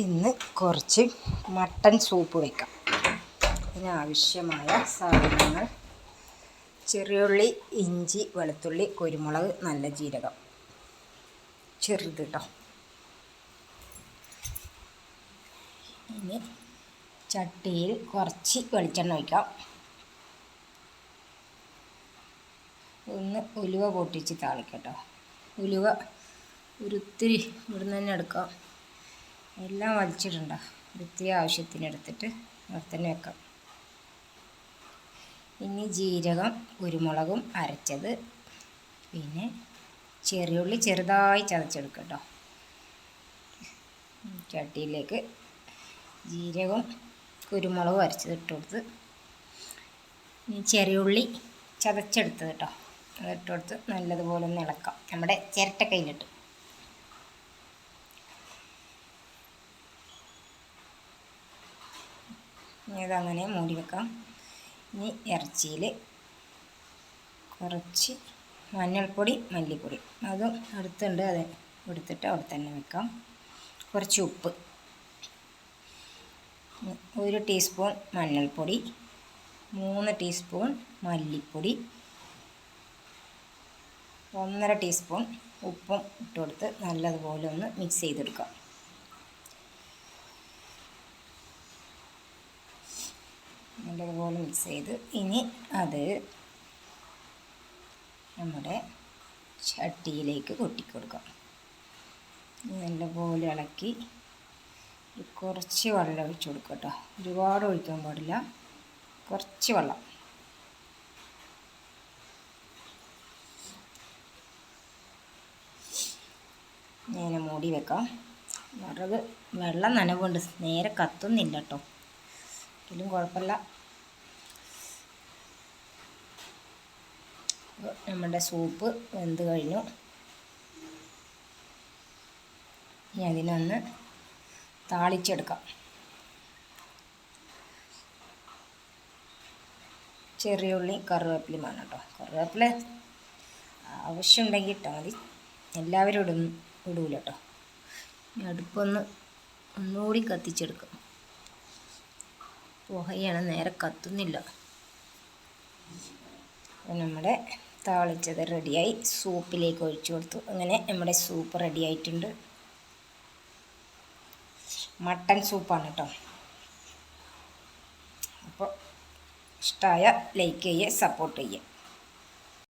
ഇന്ന് കുറച്ച് mutton soup വയ്ക്കാം ഇതിനാവശ്യമായ സാധനങ്ങൾ. ചെറിയുള്ളി ഇഞ്ചി വെളുത്തുള്ളി കുരുമുളക് നല്ല ജീരകം. ചെറുത് കേട്ടോ ഇനി ചട്ടിയിൽ കുറച്ച് വെളിച്ചെണ്ണ ഒഴിക്കാം. ഒന്ന് ഉലുവ പൊട്ടിച്ച് താളിക്കട്ടോ ഉലുവ ഒരിത്തിരി ഇവിടുന്ന് തന്നെ എടുക്കാം. എല്ലാം വലിച്ചിടണ്ട. വൃത്തി ആവശ്യത്തിന് എടുത്തിട്ട് അവിടെ തന്നെ വെക്കാം. ഇനി ജീരകം കുരുമുളകും അരച്ചത്. പിന്നെ ചെറിയുള്ളി ചെറുതായി ചതച്ചെടുക്കുക കേട്ടോ ചട്ടിയിലേക്ക് ജീരകം കുരുമുളകും അരച്ചത് ഇട്ട് കൊടുത്ത് ഇനി ചെറിയുള്ളി ചതച്ചെടുത്തത് കേട്ടോ. അത് ഇട്ട് കൊടുത്ത് നല്ലതുപോലെ ഒന്ന് ഇളക്കാം. നമ്മുടെ ചിരട്ട അതങ്ങനെ മൂടി വെക്കാം. ഇനി ഇറച്ചിയിൽ കുറച്ച് മഞ്ഞൾപ്പൊടി മല്ലിപ്പൊടി. അതും അടുത്തുണ്ട് അത് എടുത്തിട്ട് അവിടെ തന്നെ വെക്കാം. കുറച്ച് ഉപ്പ്. ഒരു ടീസ്പൂൺ മഞ്ഞൾപ്പൊടി മൂന്ന് ടീസ്പൂൺ മല്ലിപ്പൊടി ഒന്നര ടീസ്പൂൺ ഉപ്പും ഇട്ട് കൊടുത്ത് നല്ലതുപോലെ ഒന്ന് മിക്സ് ചെയ്തെടുക്കാം. നല്ലതുപോലെ മിക്സ് ചെയ്ത് ഇനി അത് നമ്മുടെ ചട്ടിയിലേക്ക് കൊട്ടിക്കൊടുക്കാം. നല്ലപോലെ ഇളക്കി കുറച്ച് വെള്ളം ഒഴിച്ച് കൊടുക്കുക കേട്ടോ. ഒരുപാട് ഒഴിക്കാൻ പാടില്ല. കുറച്ച് വെള്ളം. ഇങ്ങനെ മൂടി വെക്കാം. വിറക് വെള്ളം നനവുണ്ട്. നേരെ കത്തുന്നില്ല കേട്ടോ. എങ്കിലും കുഴപ്പമില്ല. നമ്മുടെ സൂപ്പ് വെന്ത് കഴിഞ്ഞു. ഇനി അതിനൊന്ന് താളിച്ചെടുക്കാം. ചെറിയ ഉള്ളി കറിവേപ്പിലയും വേണം കേട്ടോ. കറിവേപ്പില ആവശ്യമുണ്ടെങ്കിൽ ഇട്ടാൽ മതി. എല്ലാവരും ഇടും ഇടൂല കേട്ടോ. അടുപ്പൊന്ന് ഒന്നുകൂടി കത്തിച്ചെടുക്കാം. പുകയാണ് നേരെ കത്തുന്നില്ല. നമ്മുടെ താളിച്ചത് റെഡിയായി സൂപ്പിലേക്ക് ഒഴിച്ചു കൊടുത്തു. അങ്ങനെ നമ്മുടെ സൂപ്പ് റെഡി ആയിട്ടുണ്ട്. മട്ടൻ സൂപ്പാണ് കേട്ടോ അപ്പോൾ ഇഷ്ടമായ ലൈക്ക് ചെയ്യുക സപ്പോർട്ട് ചെയ്യുക